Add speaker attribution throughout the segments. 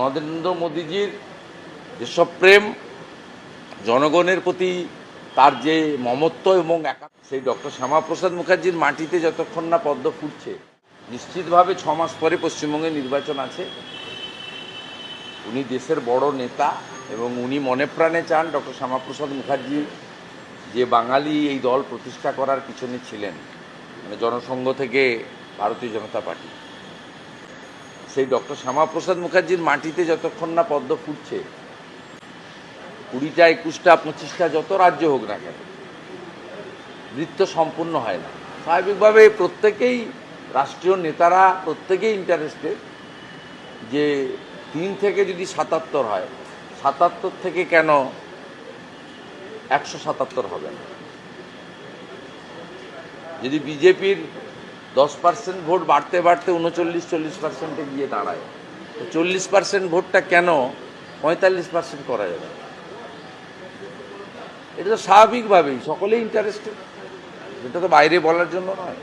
Speaker 1: নরেন্দ্র মোদীজির যেসব প্রেম, জনগণের প্রতি তার যে মমত্ব এবং একা, সেই ডক্টর শ্যামাপ্রসাদ মুখার্জির মাটিতে যতক্ষণ না পদ্ম ফুটছে, নিশ্চিতভাবে ছ মাস পরে পশ্চিমবঙ্গে নির্বাচন আছে। উনি দেশের বড় নেতা এবং উনি মনে প্রাণে চান ডক্টর শ্যামাপ্রসাদ মুখার্জি যে বাঙালি এই দল প্রতিষ্ঠা করার পিছনে ছিলেন। মানে জনসংঘ থেকে ভারতীয় জনতা পার্টি। সেই ডক্টর শ্যামাপ্রসাদ মুখার্জির মাটিতে যতক্ষণ না পদ্ম ফুটছে, কুড়িটা, একুশটা, পঁচিশটা, যত রাজ্য হোক না কেন, নৃত্য সম্পূর্ণ হয় না। স্বাভাবিকভাবে প্রত্যেকেই রাষ্ট্রীয় নেতারা, প্রত্যেকেই ইন্টারেস্টেড যে তিন থেকে যদি সাতাত্তর হয়, সাতাত্তর থেকে কেন একশো সাতাত্তর হবে না? যদি বিজেপির দশ পার্সেন্ট ভোট বাড়তে বাড়তে উনচল্লিশ চল্লিশ পার্সেন্টে গিয়ে দাঁড়ায়। তো চল্লিশ পার্সেন্ট ভোটটা কেন পঁয়তাল্লিশ পার্সেন্ট করা যাবে? এটা তো স্বাভাবিকভাবেই সকলেই ইন্টারেস্টেড এটা তো বাইরে বলার জন্য নয়।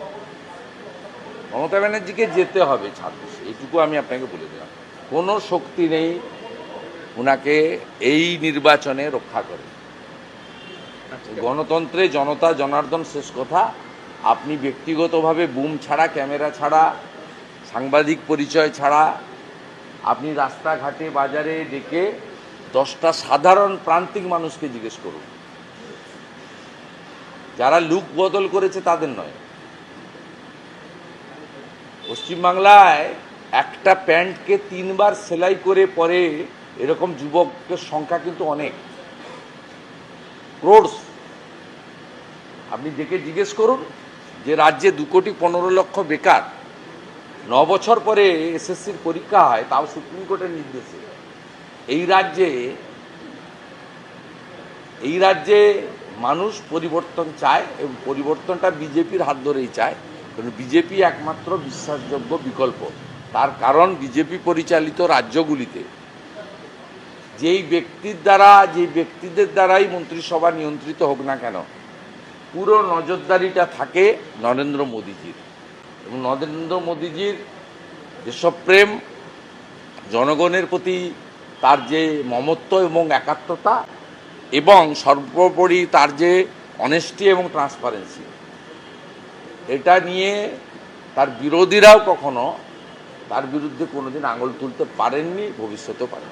Speaker 1: মমতা ব্যানার্জিকে যেতে হবে ছাব্বিশ এইটুকু আমি আপনাকে বলে দিলাম। কোনো শক্তি নেই ওনাকে এই নির্বাচনে রক্ষা করে। গণতন্ত্রে জনতা জনার্দন শেষ কথা। আপনি ব্যক্তিগতভাবে বুম ছাড়া, ক্যামেরা ছাড়া, সাংবাদিক পরিচয় ছাড়া, আপনি রাস্তাঘাটে, বাজারে ডেকে দশটা সাধারণ প্রান্তিক মানুষকে জিজ্ঞেস করুন। যারা লুক বদল করেছে তাদের নয়। পশ্চিমবাংলায় একটা প্যান্টকে তিনবার সেলাই করে পরে এরকম যুবকের সংখ্যা কিন্তু অনেক। ক্রোডস। আপনি দেখে জিজ্ঞেস করুন। যে রাজ্যে দু কোটি পনেরো লক্ষ বেকার, ন বছর পরে এসএসসির পরীক্ষা হয়, তাও সুপ্রিম কোর্টের নির্দেশে। এই রাজ্যে এই রাজ্যে মানুষ পরিবর্তন চায় এবং পরিবর্তনটা বিজেপির হাত ধরেই চায়, কারণ বিজেপি একমাত্র বিশ্বাসযোগ্য বিকল্প। তার কারণ বিজেপি পরিচালিত রাজ্যগুলিতে। যেই ব্যক্তির দ্বারা, যেই ব্যক্তিদের দ্বারাই মন্ত্রিসভা নিয়ন্ত্রিত হোক না কেন পুরো নজরদারিটা থাকে নরেন্দ্র মোদীজির। এবং নরেন্দ্র মোদীজির যেসব প্রেম, জনগণের প্রতি তার যে মমত্ব এবং একাত্মতা এবং সর্বোপরি তার যে অনেস্টি এবং ট্রান্সপারেন্সি এটা নিয়ে তার বিরোধীরাও কখনো তার বিরুদ্ধে কোনোদিন আঙুল তুলতে পারেননি, ভবিষ্যতেও পারেন